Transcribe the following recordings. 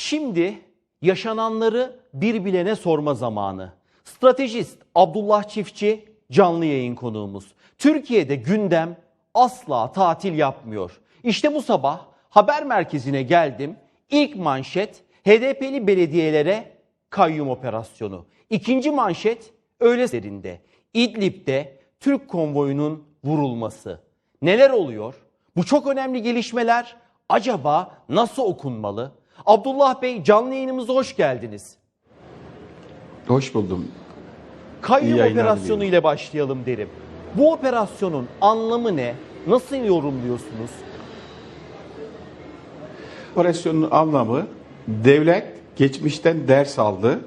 Şimdi yaşananları bir bilene sorma zamanı. Stratejist Abdullah Çiftçi canlı yayın konuğumuz. Türkiye'de gündem asla tatil yapmıyor. İşte bu sabah haber merkezine geldim. İlk manşet HDP'li belediyelere kayyum operasyonu. İkinci manşet öğle serinde İdlib'de Türk konvoyunun vurulması. Neler oluyor? Bu çok önemli gelişmeler acaba nasıl okunmalı? Abdullah Bey canlı yayınımıza hoş geldiniz. Hoş buldum. Kayyum operasyonu ile başlayalım derim. Bu operasyonun anlamı ne? Nasıl yorumluyorsunuz? Operasyonun anlamı devlet geçmişten ders aldı.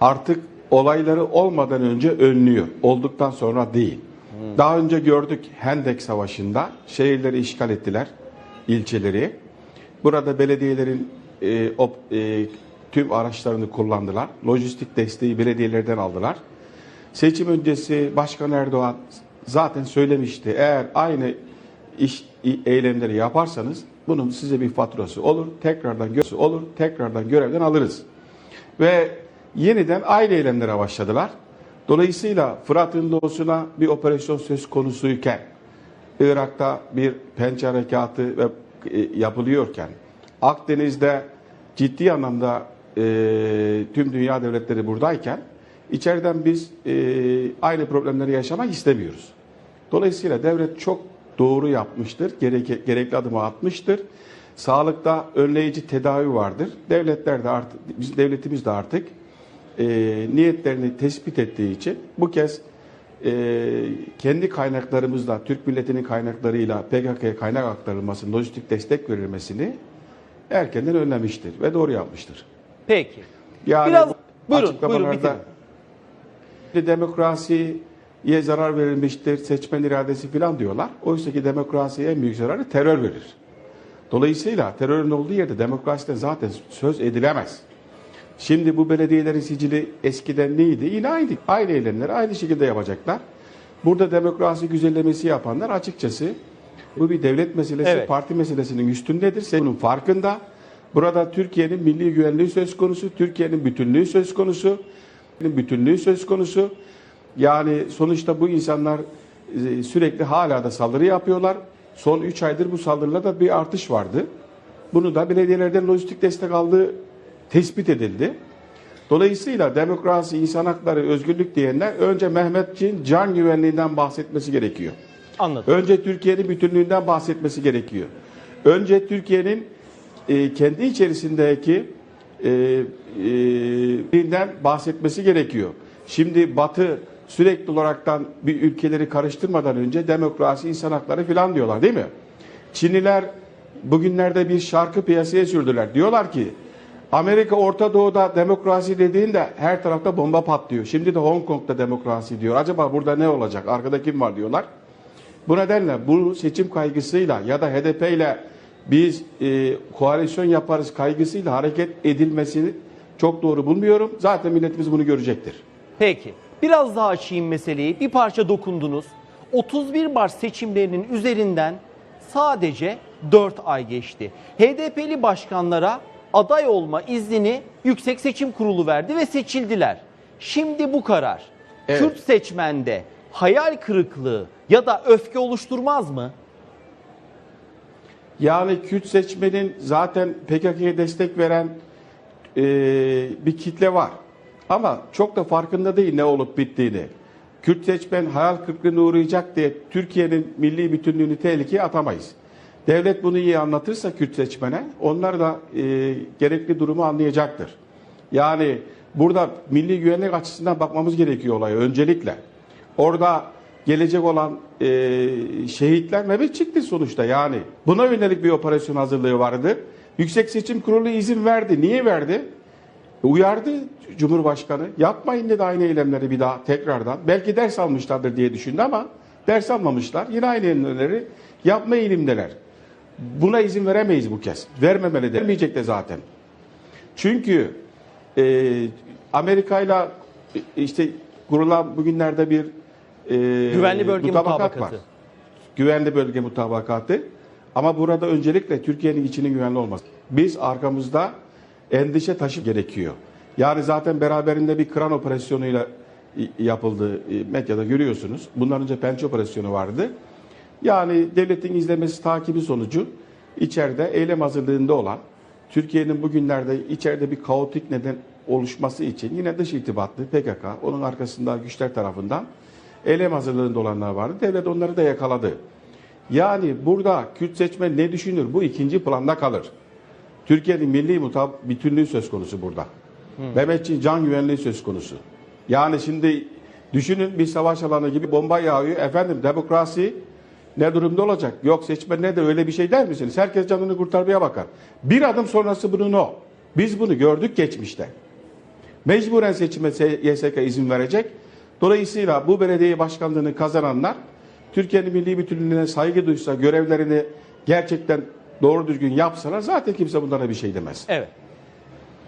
Artık olayları olmadan önce önlüyor. Olduktan sonra değil. Daha önce gördük Hendek Savaşı'nda şehirleri işgal ettiler, ilçeleri. Burada belediyelerin e, op- e, tüm araçlarını kullandılar. Lojistik desteği belediyelerden aldılar. Seçim öncesi Başkan Erdoğan zaten söylemişti. Eğer aynı iş eylemleri yaparsanız bunun size bir faturası olur. Tekrardan görevsi olur. Tekrardan görevden alırız. Ve yeniden aynı eylemlere başladılar. Dolayısıyla Fırat'ın doğusuna bir operasyon söz konusuyken Irak'ta bir pençe harekatı ve e, yapılıyorken Akdeniz'de ciddi anlamda e, tüm dünya devletleri buradayken içeriden biz e, aynı problemleri yaşamak istemiyoruz. Dolayısıyla devlet çok doğru yapmıştır, gereke, gerekli adımı atmıştır. Sağlıkta önleyici tedavi vardır. Devletler de artık, biz devletimiz de artık e, niyetlerini tespit ettiği için bu kez e, kendi kaynaklarımızla, Türk milletinin kaynaklarıyla PKK'ya kaynak aktarılmasını, lojistik destek verilmesini erkenden önlemiştir ve doğru yapmıştır. Peki. Yani Biraz bu buyurun, buyurun bitirin. demokrasiye zarar verilmiştir, seçmen iradesi falan diyorlar. Oysa ki demokrasiye en büyük zararı terör verir. Dolayısıyla terörün olduğu yerde demokrasiden zaten söz edilemez. Şimdi bu belediyelerin sicili eskiden neydi? Yine aynı. Aynı eylemleri aynı şekilde yapacaklar. Burada demokrasi güzellemesi yapanlar açıkçası bu bir devlet meselesi, Evet. parti meselesinin üstündedir. Sen bunun farkında. Burada Türkiye'nin milli güvenliği söz konusu, Türkiye'nin bütünlüğü söz konusu, bütünlüğü söz konusu. Yani sonuçta bu insanlar e, sürekli hala da saldırı yapıyorlar. Son 3 aydır bu saldırılarda bir artış vardı. Bunu da belediyelerden lojistik destek aldığı tespit edildi. Dolayısıyla demokrasi, insan hakları, özgürlük diyenler önce Mehmetçiğin can güvenliğinden bahsetmesi gerekiyor. Anladım. Önce Türkiye'nin bütünlüğünden bahsetmesi gerekiyor. Önce Türkiye'nin e, kendi içerisindeki e, e, bahsetmesi gerekiyor. Şimdi Batı sürekli olaraktan bir ülkeleri karıştırmadan önce demokrasi, insan hakları falan diyorlar değil mi? Çinliler bugünlerde bir şarkı piyasaya sürdüler. Diyorlar ki Amerika Orta Doğu'da demokrasi dediğinde her tarafta bomba patlıyor. Şimdi de Hong Kong'da demokrasi diyor. Acaba burada ne olacak? Arkada kim var diyorlar. Bu nedenle bu seçim kaygısıyla ya da HDP ile biz e, koalisyon yaparız kaygısıyla hareket edilmesini çok doğru bulmuyorum. Zaten milletimiz bunu görecektir. Peki. Biraz daha açayım meseleyi. Bir parça dokundunuz. 31 Mart seçimlerinin üzerinden sadece 4 ay geçti. HDP'li başkanlara aday olma iznini Yüksek Seçim Kurulu verdi ve seçildiler. Şimdi bu karar Evet. Kürt seçmende hayal kırıklığı ya da öfke oluşturmaz mı? Yani Kürt seçmenin zaten PKK'ya destek veren e, bir kitle var. Ama çok da farkında değil ne olup bittiğini. Kürt seçmen hayal kırıklığına uğrayacak diye Türkiye'nin milli bütünlüğünü tehlikeye atamayız. Devlet bunu iyi anlatırsa Kürt seçmene onlar da e, gerekli durumu anlayacaktır. Yani burada milli güvenlik açısından bakmamız gerekiyor olaya öncelikle. Orada gelecek olan e, şehitler Mehmetçik'ti sonuçta yani. Buna yönelik bir operasyon hazırlığı vardı. Yüksek Seçim Kurulu izin verdi. Niye verdi? Uyardı Cumhurbaşkanı. Yapmayın dedi aynı eylemleri bir daha tekrardan. Belki ders almışlardır diye düşündü ama ders almamışlar. Yine aynı eylemleri yapma eğilimdeler. Buna izin veremeyiz bu kez. Vermemeli de. Vermeyecek de zaten. Çünkü e, Amerika ile işte kurulan bugünlerde bir e, Güvenli bölge mutabakat mutabakatı. var. Güvenli bölge mutabakatı. Ama burada öncelikle Türkiye'nin içinin güvenli olması. Biz arkamızda endişe taşı gerekiyor. Yani zaten beraberinde bir kran operasyonuyla yapıldı e, medyada görüyorsunuz. Bundan önce pençe operasyonu vardı. Yani devletin izlemesi takibi sonucu içeride eylem hazırlığında olan Türkiye'nin bugünlerde içeride bir kaotik neden oluşması için yine dış irtibatlı PKK, onun arkasında güçler tarafından eylem hazırlığında olanlar vardı. Devlet onları da yakaladı. Yani burada Kürt seçmen ne düşünür? Bu ikinci planda kalır. Türkiye'nin milli mutab bütünlüğü söz konusu burada. Mehmetçiğin can güvenliği söz konusu. Yani şimdi düşünün bir savaş alanı gibi bomba yağıyor. Efendim demokrasi ne durumda olacak? Yok seçmen ne de öyle bir şey der misiniz? Herkes canını kurtarmaya bakar. Bir adım sonrası bunun o. Biz bunu gördük geçmişte. Mecburen seçime YSK izin verecek. Dolayısıyla bu belediye başkanlığını kazananlar Türkiye'nin milli bütünlüğüne saygı duysa, görevlerini gerçekten doğru düzgün yapsalar zaten kimse bunlara bir şey demez. Evet.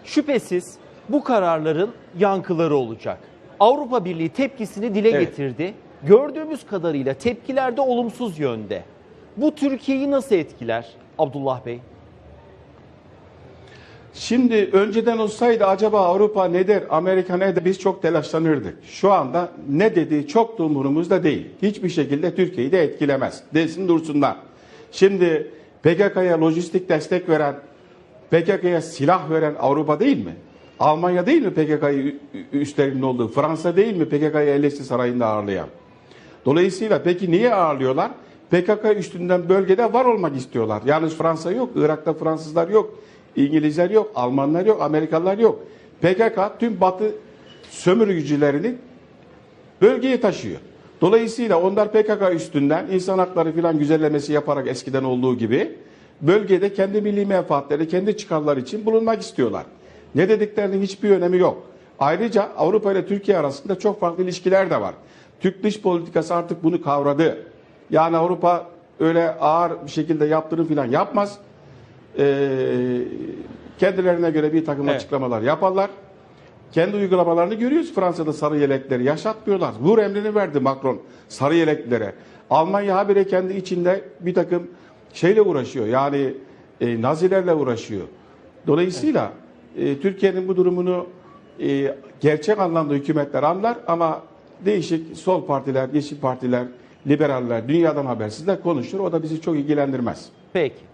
Şüphesiz bu kararların yankıları olacak. Avrupa Birliği tepkisini dile Evet. getirdi. Gördüğümüz kadarıyla tepkiler de olumsuz yönde. Bu Türkiye'yi nasıl etkiler Abdullah Bey? Şimdi önceden olsaydı acaba Avrupa ne der, Amerika ne der biz çok telaşlanırdık. Şu anda ne dediği çok da umurumuzda değil. Hiçbir şekilde Türkiye'yi de etkilemez. Desin dursunlar. Şimdi PKK'ya lojistik destek veren, PKK'ya silah veren Avrupa değil mi? Almanya değil mi PKK'yı üstlerinde olduğu? Fransa değil mi PKK'yı Elbistan Sarayı'nda ağırlayan? Dolayısıyla peki niye ağırlıyorlar? PKK üstünden bölgede var olmak istiyorlar. Yalnız Fransa yok, Irak'ta Fransızlar yok, İngilizler yok, Almanlar yok, Amerikalılar yok. PKK tüm Batı sömürücülerini bölgeye taşıyor. Dolayısıyla onlar PKK üstünden insan hakları filan güzellemesi yaparak eskiden olduğu gibi bölgede kendi milli menfaatleri, kendi çıkarları için bulunmak istiyorlar. Ne dediklerinin hiçbir önemi yok. Ayrıca Avrupa ile Türkiye arasında çok farklı ilişkiler de var. Türk dış politikası artık bunu kavradı. Yani Avrupa öyle ağır bir şekilde yaptırım filan yapmaz. Ee, kendilerine göre bir takım Evet. açıklamalar yaparlar. Kendi uygulamalarını görüyoruz. Fransa'da sarı yelekleri yaşatmıyorlar. Vur emrini verdi Macron sarı yeleklere. Almanya habire kendi içinde bir takım şeyle uğraşıyor. Yani e, Nazilerle uğraşıyor. Dolayısıyla e, Türkiye'nin bu durumunu e, gerçek anlamda hükümetler anlar ama değişik sol partiler, yeşil partiler, liberaller, dünyadan habersizler konuşur. O da bizi çok ilgilendirmez. Peki.